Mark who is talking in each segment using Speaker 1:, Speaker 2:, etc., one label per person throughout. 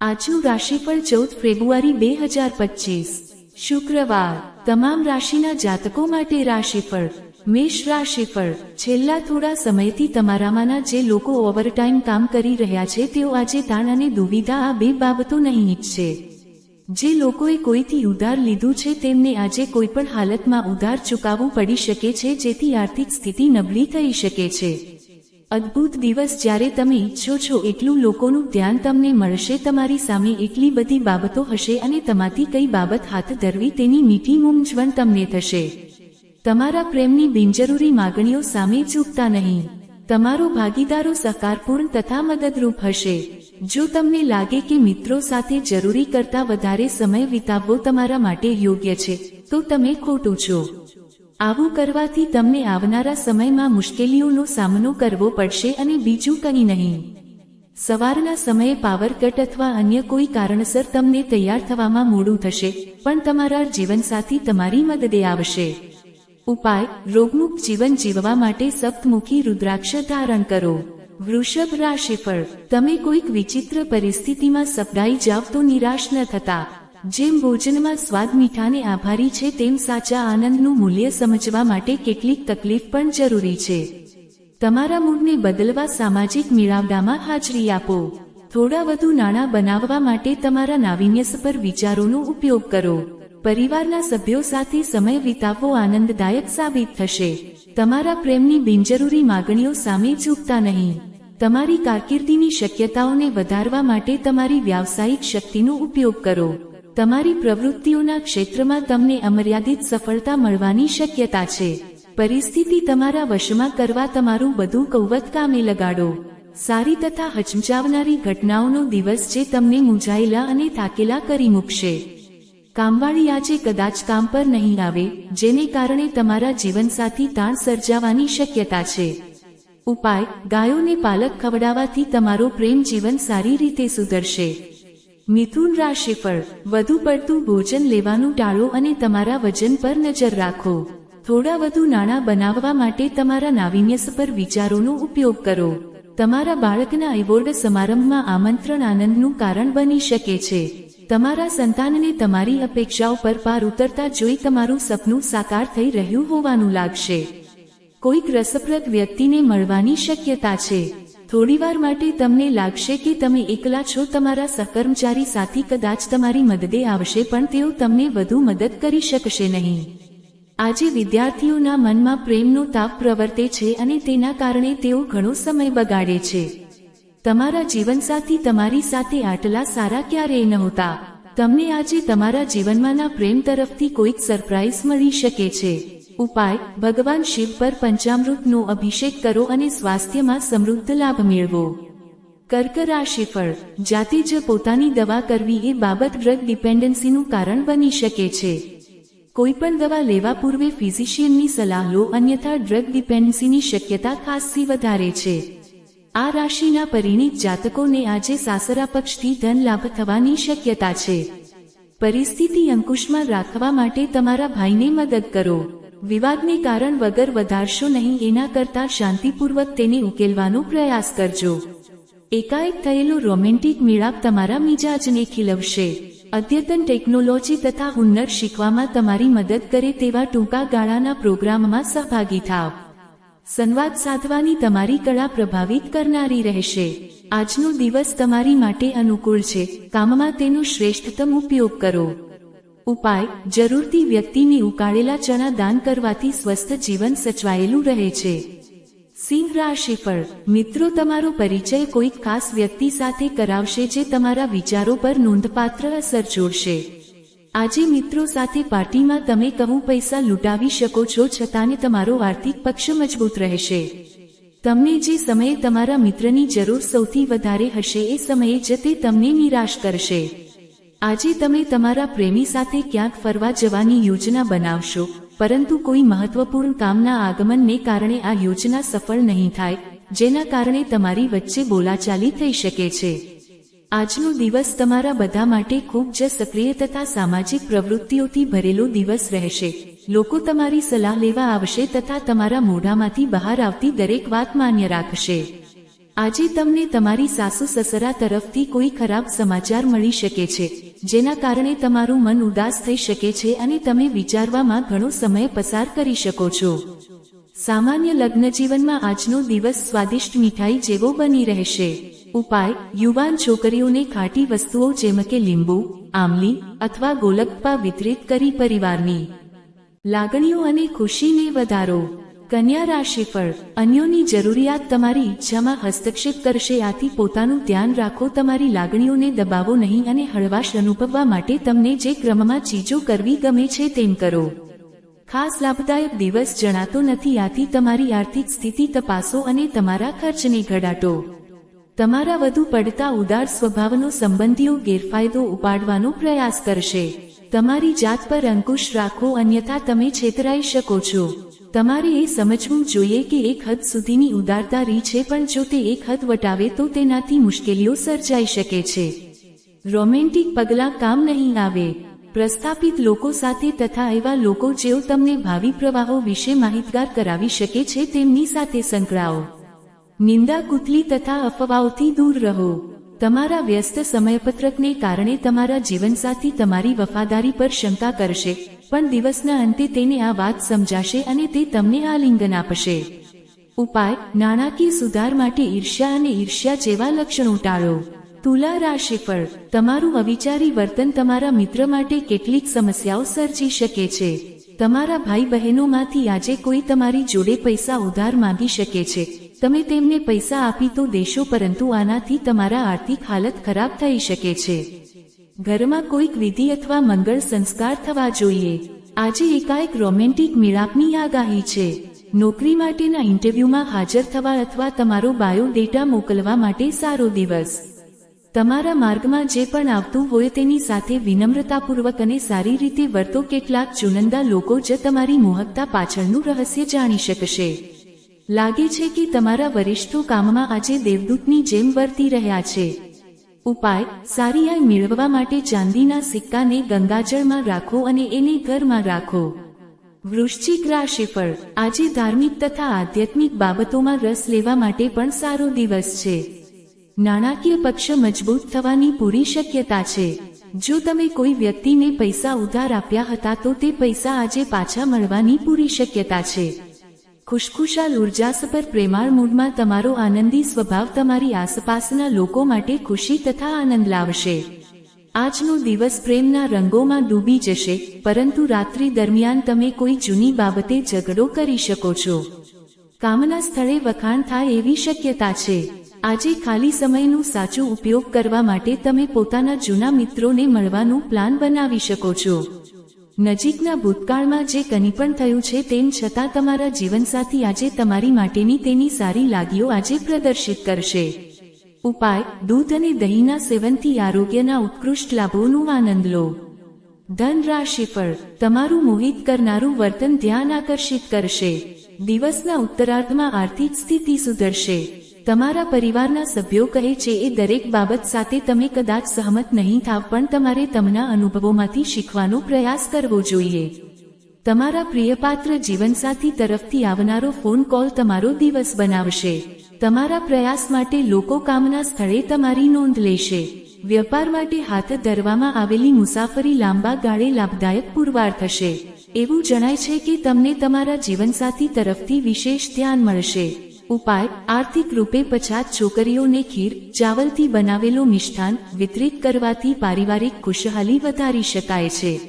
Speaker 1: આજનું રાશિફળ ચૌદ ફેબ્રુઆરી બે હજાર પચીસ. શુક્રવાર. તમામ રાશિના જાતકો માટે રાશિફળ મેષ રાશિફળ છેલ્લા થોડા સમયથી તમારામાંના જે લોકો ઓવરટાઈમ કામ કરી રહ્યા છે તેઓ આજે તાણ અને દુવિધા આ બે બાબતો નહીં ઈચ્છે. જે લોકોએ કોઈથી ઉધાર લીધું છે તેમને આજે કોઈપણ હાલતમાં ઉધાર ચૂકવવું પડી શકે છે જેથી આર્થિક સ્થિતિ નબળી થઈ શકે છે. અદ્ભુત દિવસ જ્યારે તમે ઈચ્છો છો એટલું લોકોનું ધ્યાન તમને મળશે, તમારી સામે એટલી બધી બાબતો હશે અને તમાથી કઈ બાબત હાથ ધરવી તેની મીઠી મૂંઝવણ તમને થશે. તમારા પ્રેમની બિનજરૂરી માગણીઓ સામે ચૂકતા નહીં. તમારો ભાગીદારો સહકારપૂર્ણ તથા મદદરૂપ હશે. જો તમને લાગે કે મિત્રો સાથે જરૂરી કરતા વધારે સમય વિતાવવો તમારા માટે યોગ્ય છે, તો તમે ખોટું છો. આવું કરવાથી તમને આવનારા સમયમાં મુશ્કેલીઓનો સામનો કરવો પડશે અને બીજું કંઈ નહીં. સવારના સમયે પાવર કટ અથવા અન્ય કોઈ કારણસર તમને તૈયાર થવામાં મોડું થશે, પણ તમારા જીવનસાથી તમારી મદદે આવશે. ઉપાય, રોગમુક્ત જીવન જીવવા માટે સપ્તમુખી રુદ્રાક્ષ ધારણ કરો. વૃષભ રાશિફળ, તમે કોઈક વિચિત્ર પરિસ્થિતિમાં સપડાઈ જાવ તો નિરાશ ન થતા. જેમ ભોજનમાં સ્વાદ મીઠાને આભારી છે, તેમ સાચા આનંદનું મૂલ્ય સમજવા માટે કેટલીક તકલીફ પણ જરૂરી છે. તમારા મૂડને બદલવા સામાજિક મેળાવડામાં હાજરી આપો. થોડા વધુ નાણાં બનાવવા માટે તમારા નાવીન્યસભર વિચારોનો ઉપયોગ કરો. પરિવારના સભ્યો સાથે સમય વિતાવવો આનંદદાયક સાબિત થશે. તમારા પ્રેમની બિનજરૂરી માગણીઓ સામે ઝૂકતા નહીં. તમારી કારકિર્દીની શક્યતાઓને વધારવા માટે તમારી વ્યાવસાયિક શક્તિનો ઉપયોગ કરો. તમારી પ્રવૃત્તિઓના ક્ષેત્રમાં તમને અમર્યાદિત સફળતા મળવાની શક્યતા છે. પરિસ્થિતિ તમારા વશમાં કરવા તમારું બધું કૌવત કામે લગાડો. સારી તથા હચમચાવનારી ઘટનાઓનો દિવસ જે તમને મૂંઝાયેલા અને થાકેલા કરી મૂકશે. કામવાળી આજે કદાચ કામ પર નહીં આવે, જેને કારણે તમારા જીવનસાથી તાણ સર્જાવાની શક્યતા છે. ઉપાય, ગાયોને પાલક ખવડાવવાથી તમારો પ્રેમ જીવન સારી રીતે સુધરશે. મિથુન રાશિફળ વધુ પડતું ભોજન લેવાનું ટાળો અને તમારા વજન પર નજર રાખો. થોડા વધુ નાણાં બનાવવા માટે તમારા નાવીન્યસભર વિચારોનો ઉપયોગ કરો. તમારા બાળકના એવોર્ડ સમારંભમાં આમંત્રણ આનંદનું કારણ બની શકે છે. તમારા સંતાનને તમારી અપેક્ષાઓ પર પાર ઉતરતા જોઈ તમારું સપનું સાકાર થઈ રહ્યું હોવાનું લાગશે. કોઈક રસપ્રદ વ્યક્તિને મળવાની શક્યતા છે. થોડીવાર માટે તમને લાગશે કે તમે એકલા છો, તમારા સહકર્મચારી સાથી કદાચ તમારી મદદે આવશે, પણ તેઓ તમને વધુ મદદ કરી શકશે નહીં. આજે વિદ્યાર્થીઓના મનમાં પ્રેમનો તાપ પ્રવર્તે છે અને તેના કારણે તેઓ ઘણો સમય બગાડે છે. તમારા જીવનસાથી તમારી સાથે આટલા સારા ક્યારેય નહોતા? તમને આજે તમારા જીવનમાંના પ્રેમ તરફથી કોઈક સરપ્રાઇઝ મળી શકે છે. ઉપાય, ભગવાન શિવ પર પંચામૃતનો અભિષેક કરો અને સ્વાસ્થ્યમાં સમૃદ્ધ લાભ મેળવો. કર્ક રાશિ ફળ, જાતે જ પોતાની દવા કરવી એ બાબત ડ્રગ ડિપેન્ડન્સીનું કારણ બની શકે છે. કોઈપણ દવા લેવા પૂર્વે ફિઝિશિયનની સલાહ લો અન્યથા ડ્રગ ડિપેન્ડન્સીની શક્યતા ખાસી વધારે છે. આ રાશિના પરિણીત જાતકોને આજે સાસરા પક્ષથી ધન લાભ થવાની શક્યતા છે. પરિસ્થિતિ અંકુશમાં રાખવા માટે તમારા ભાઈને મદદ કરો. વિવાદને કારણ વગર વધારશો નહીં, એના કરતા શાંતિપૂર્વક તેને ઉકેલવાનો પ્રયાસ કરજો. એકાએક થયેલો રોમેન્ટિક મેળાપ તમારા મિજાજને ખીલવશે. અદ્યતન ટેકનોલોજી તથા હુન્નર શીખવામાં તમારી મદદ કરે તેવા ટૂંકા ગાળાના પ્રોગ્રામમાં સહભાગી થાવ. સંવાદ સાધવાની તમારી કળા પ્રભાવિત કરનારી રહેશે. આજનો દિવસ તમારી માટે અનુકૂળ છે. કામમાં તેનો શ્રેષ્ઠતમ ઉપયોગ કરો. ઉપાય, જરૂરથી વ્યક્તિને ઉકાળેલા ચણા દાન કરવાથી સ્વસ્થ જીવન સચવાયેલું રહે છે. સિંહ રાશિ પર, મિત્રો તમારો પરિચય કોઈક ખાસ વ્યક્તિ સાથે કરાવશે જે તમારા વિચારો પર નોંધપાત્ર અસર જોડશે. આજે મિત્રો સાથે પાર્ટીમાં તમે કહું પૈસા લૂંટાવી શકો છો છતાં તમારો આર્થિક પક્ષ મજબૂત રહેશે. તમને જે સમયે તમારા મિત્રની જરૂર સૌથી વધારે હશે એ સમયે જ તે તમને નિરાશ કરશે. આજે તમે તમારા પ્રેમી સાથે ક્યાંક ફરવા જવાની યોજના બનાવશો, પરંતુ કોઈ મહત્વપૂર્ણ કામના આગમનને કારણે આ યોજના સફળ નહીં થાય, જેના કારણે તમારી વચ્ચે બોલાચાલી થઈ શકે છે. આજનો દિવસ તમારા બધા માટે ખૂબ જ સક્રિય તથા સામાજિક પ્રવૃત્તિઓથી ભરેલો દિવસ રહેશે. લોકો તમારી સલાહ લેવા આવશે તથા તમારા મોઢામાંથી બહાર આવતી દરેક વાત માન્ય રાખશે. આજે તમને તમારી સાસુ સસરા તરફથી કોઈ ખરાબ સમાચાર મળી શકે છે, જેના કારણે તમારું મન ઉદાસ થઈ શકે છે અને તમે વિચારવામાં ઘણો સમય પસાર કરી શકો છો. સામાન્ય લગ્ન જીવનમાં આજનો દિવસ સ્વાદિષ્ટ મીઠાઈ જેવો બની રહેશે. ઉપાય, યુવાન છોકરીઓને ખાટી વસ્તુઓ જેમ કે લીંબુ, આમલી અથવા ગોલકપા વિતરિત કરી પરિવારની. લાગણીઓ અને ખુશીને વધારો. કન્યા રાશિફળ અન્યોની જરૂરિયાત તમારી ઈચ્છામાં હસ્તક્ષેપ કરશે, આથી પોતાનું ધ્યાન રાખો, તમારી લાગણીઓને દબાવો નહીં અને હળવાશ અનુભવવા માટે તમને જે ક્રમમાં ચીજો કરવી ગમે છે તેમ કરો. ખાસ લાભદાયક દિવસ જણાતો નથી, આથી તમારી આર્થિક સ્થિતિ તપાસો અને તમારા ખર્ચને ઘટાડો. તમારા વધુ પડતા ઉદાર સ્વભાવનો સંબંધીઓ ગેરફાયદો ઉપાડવાનો પ્રયાસ કરશે. તમારી જાત પર અંકુશ રાખો, અન્યથા તમે છેતરાઈ શકો છો. તમારે એ સમજવું જોઈએ કે એક હદ સુધીની ઉદારતા રી છે, પણ જો તે એક હદ વટાવે તો તેનાથી મુશ્કેલીઓ સર્જાઈ શકે છે. રોમેન્ટિક પગલાં કામ નહીં આવે. પ્રસ્થાપિત લોકો સાથે તથા એવા લોકો જેઓ તમને ભાવિ પ્રવાહો વિશે માહિતગાર કરાવી શકે છે, તેમની સાથે સંકળાઓ. નિંદા કુતલી તથા અફવાઓથી દૂર રહો. તમારા વ્યસ્ત સમયપત્રકને કારણે તમારા જીવનસાથી તમારી વફાદારી પર શંકા કરશે. પણ દિવસના અંતે તેને આ વાત સમજાશે અને તે તમને આલિંગન આપશે. ઉપાય, નાણાકીય સુધાર માટે ઈર્ષ્યા અને ઈર્ષ્યા જેવા લક્ષણો ટાળો. તુલા રાશિફળ તમારું અવિચારી વર્તન તમારા મિત્ર માટે કેટલીક સમસ્યાઓ સર્જી શકે છે. તમારા ભાઈ બહેનોમાંથી આજે કોઈ તમારી જોડે પૈસા ઉધાર માંગી શકે છે. તમે તેમને પૈસા આપી તો દેશો, પરંતુ આનાથી તમારા આર્થિક હાલત ખરાબ થઈ શકે છે. ઘરમાં કોઈક વિધિ અથવા મંગળ સંસ્કાર થવા જોઈએ. આજે એકાએક રોમેન્ટિક મિલાપની આગાહી છે. નોકરી માટેના ઇન્ટરવ્યુમાં હાજર થવા અથવા તમારો બાયોડેટા મોકલવા માટે સારો દિવસ. તમારા માર્ગમાં જે પણ આવતું હોય તેની સાથે વિનમ્રતાપૂર્વક અને સારી રીતે વર્તો કેટલાક ચુનંદા લોકો જ તમારી મોહકતા પાછળનું રહસ્ય જાણી શકશે. લાગે છે કે તમારા વરિષ્ઠો કામમાં આજે દેવદૂતની જેમ વર્તી રહ્યા છે. ઉપાય, સારી આય મેળવવા માટે ચાંદીના સિક્કાને ગંગાજળમાં રાખો અને એને ઘરમાં રાખો. વૃશ્ચિક રાશિફળ આજે ધાર્મિક તથા આધ્યાત્મિક બાબતોમાં રસ લેવા માટે પણ સારો દિવસ છે. નાણાકીય પક્ષ મજબૂત થવાની પૂરી શક્યતા છે. જો તમે કોઈ વ્યક્તિને પૈસા ઉધાર આપ્યા હતા તો તે પૈસા આજે પાછા મળવાની પૂરી શક્યતા છે. ખુશખુશાલ ઉર્જાસભર પ્રેમાળ મૂડમાં તમારો આનંદી સ્વભાવ તમારી આસપાસના લોકો માટે ખુશી તથા આનંદ લાવશે. આજનો દિવસ પ્રેમના રંગોમાં ડૂબી જશે, પરંતુ રાત્રિ દરમિયાન તમે કોઈ જૂની બાબતે ઝઘડો કરી શકો છો. કામના સ્થળે વખાણ થાય એવી શક્યતા છે. આજે ખાલી સમયનો સાચો ઉપયોગ કરવા માટે તમે પોતાના જૂના મિત્રોને મળવાનું પ્લાન બનાવી શકો છો. નજીકના ભૂતકાળમાં જે કંઈ પણ થયું છે તેમ છતાં તમારા જીવનસાથી આજે તમારી માટેની તેની સારી લાગીઓ આજે પ્રદર્શિત કરશે. ઉપાય, દૂધ અને દહીંના સેવનથી આરોગ્યના ઉત્કૃષ્ટ લાભોનું આનંદ લો. ધન રાશિફળ તમારું મોહિત કરનારું વર્તન ધ્યાન આકર્ષિત કરશે. દિવસના ઉત્તરાર્ધમાં આર્થિક સ્થિતિ સુધરશે. તમારા પરિવારના સભ્યો કહે છે, એ દરેક બાબત સાથે તમે કદાચ સહમત નહીં થાવ, પણ તમારે તમના અનુભવોમાંથી શીખવાનો પ્રયાસ કરવો જોઈએ. તમારા પ્રિયપાત્ર જીવનસાથી તરફથી આવનારો ફોન કોલ તમારો દિવસ બનાવશે. તમારા પ્રયાસ માટે લોકો કામના સ્થળે તમારી નોંધ લેશે. વ્યાપાર માટે હાથ ધરવામાં આવેલી મુસાફરી લાંબા ગાળે લાભદાયક પુરવાર થશે. એવું જણાય છે કે તમને તમારા જીવનસાથી તરફથી વિશેષ ધ્યાન મળશે. ઉપાય, આર્થિક રૂપે પછાત છોકરીઓને ખીર, ચાવલથી બનાવેલો મિષ્ઠાન, વિતરિત કરવાથી પારિવારિક ખુશહાલી વધારી શકાય છે.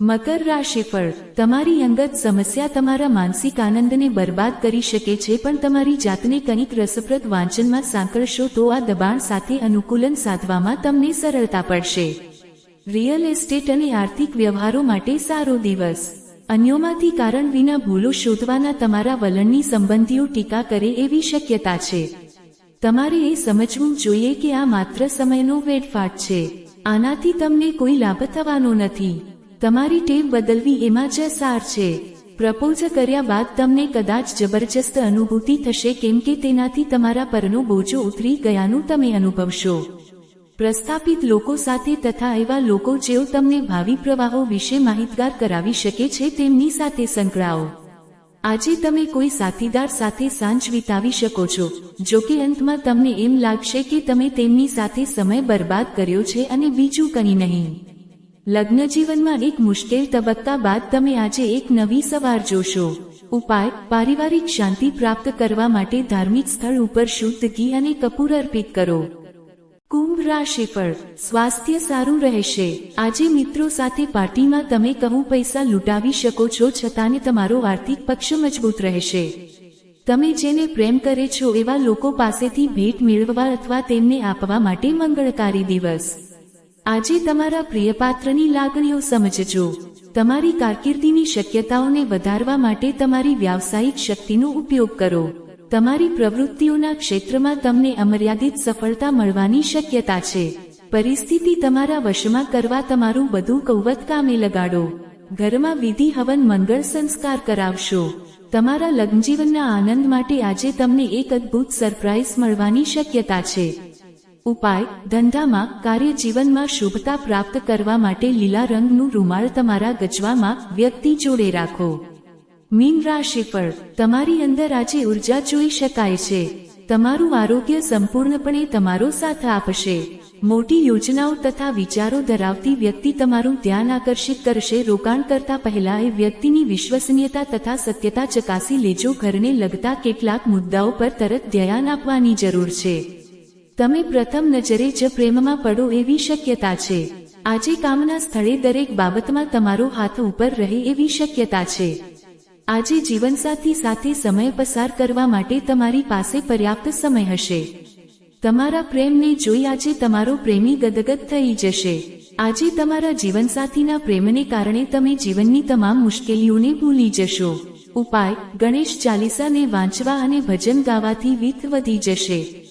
Speaker 1: મકર રાશિફળ તમારી અંગત સમસ્યા તમારા માનસિક આનંદને બરબાદ કરી શકે છે પણ તમારી જાતને કંઈક રસપ્રદ વાંચનમાં સાંકળશો તો આ દબાણ સાથે અનુકૂલન સાધવામાં તમને સરળતા પડશે. રિયલ એસ્ટેટ અને આર્થિક વ્યવહારો માટે સારો દિવસ. અન્યોમાંથી કારણ વિના ભૂલો શોધવાના તમારા વલણની સંબંધીઓ ટીકા કરે એવી શક્યતા છે. તમારે એ સમજવું જોઈએ કે આ માત્ર સમયનો વેડફાટ છે. આનાથી તમને કોઈ લાભ થવાનો નથી. તમારી ટેવ બદલવી એમાં જ સાર છે. પ્રપોઝ કર્યા બાદ તમને કદાચ જબરજસ્ત અનુભૂતિ થશે કેમ કે તેનાથી તમારા પરનો બોજો ઉતરી ગયાનું તમે અનુભવશો. પ્રસ્થાપિત લોકો સાથે તથા એવા લોકો જેઓ તમને ભાવિ પ્રવાહો વિશે માહિતગાર કરાવી શકે છે તેમની સાથે સંકળાઓ. આજે તમે કોઈ સાથીદાર સાથે સાંજ વિતાવી શકો છો, જો કે અંતમાં તમને એમ લાગશે કે તમે તેમની સાથે સમય બરબાદ કર્યો છે અને બીજું કંઈ નહીં. લગ્ન જીવનમાં એક મુશ્કેલ તબક્કા બાદ તમે આજે એક નવી સવાર જોશો. ઉપાય, પારિવારિક શાંતિ પ્રાપ્ત કરવા માટે ધાર્મિક સ્થળ ઉપર શુદ્ધ ઘી અને કપૂર અર્પિત કરો. કુંભ રાશિફળ સ્વાસ્થ્ય સારું રહેશે. આજે મિત્રો સાથે પાર્ટીમાં તમે કહું પૈસા લૂંટાવી શકો છો છતાંને તમારો આર્થિક પક્ષ મજબૂત રહેશે. તમે જેને પ્રેમ કરે છો એવા લોકો પાસેથી ભેટ મેળવવા અથવા તેમને આપવા માટે મંગળકારી દિવસ. આજે તમારા પ્રિયપાત્રની લાગણીઓ સમજજો. તમારી કારકિર્દીની શક્યતાઓને વધારવા માટે તમારી વ્યાવસાયિક શક્તિનો ઉપયોગ કરો. તમારી પ્રવૃત્તિઓના ક્ષેત્રમાં તમને અમર્યાદિત સફળતા મળવાની શક્યતા છે. પરિસ્થિતિ તમારા વશમાં કરવા તમારું બધું કૌવત કામે લગાડો. ઘરમાં વિધિ હવન મંગળ સંસ્કાર કરાવશો. તમારા લગ્નજીવનના આનંદ માટે આજે તમને એક અદ્ભુત સરપ્રાઇઝ મળવાની શક્યતા છે. ઉપાય, ધંધામાં, કાર્યજીવનમાં શુભતા પ્રાપ્ત કરવા માટે લીલા રંગનું રૂમાળ તમારા ગજવામાં વ્યક્તિ જોડે રાખો. મીન રાશિફળ તમારી અંદર આજે ઊર્જા જોઈ શકાય છે. તમારું આરોગ્ય સંપૂર્ણપણે તમારો સાથ આપશે. મોટી યોજનાઓ તથા વિચારો ધરાવતી વ્યક્તિ તમારું ધ્યાન આકર્ષિત કરશે. રોકાણ કરતા પહેલા એ વ્યક્તિની વિશ્વસનીયતા તથા સત્યતા ચકાસી લેજો. ઘરને લગતા કેટલાક મુદ્દાઓ પર તરત ધ્યાન આપવાની જરૂર છે. તમે પ્રથમ નજરે જ પ્રેમમાં પડો એવી શક્યતા છે. આજે કામના સ્થળે દરેક બાબતમાં તમારો હાથ ઉપર રહે એવી શક્યતા છે. આજે જીવનસાથી સાથે સમય પસાર કરવા માટે તમારી પાસે પર્યાપ્ત સમય હશે. તમારા પ્રેમને જોઈ આજે તમારો પ્રેમી ગદગદ થઈ જશે. આજે તમારા જીવનસાથીના પ્રેમને કારણે તમે જીવનની તમામ મુશ્કેલીઓને ભૂલી જશો. ઉપાય, ગણેશ ચાલીસાને વાંચવા અને ભજન ગાવાથી વીત વધી જશે.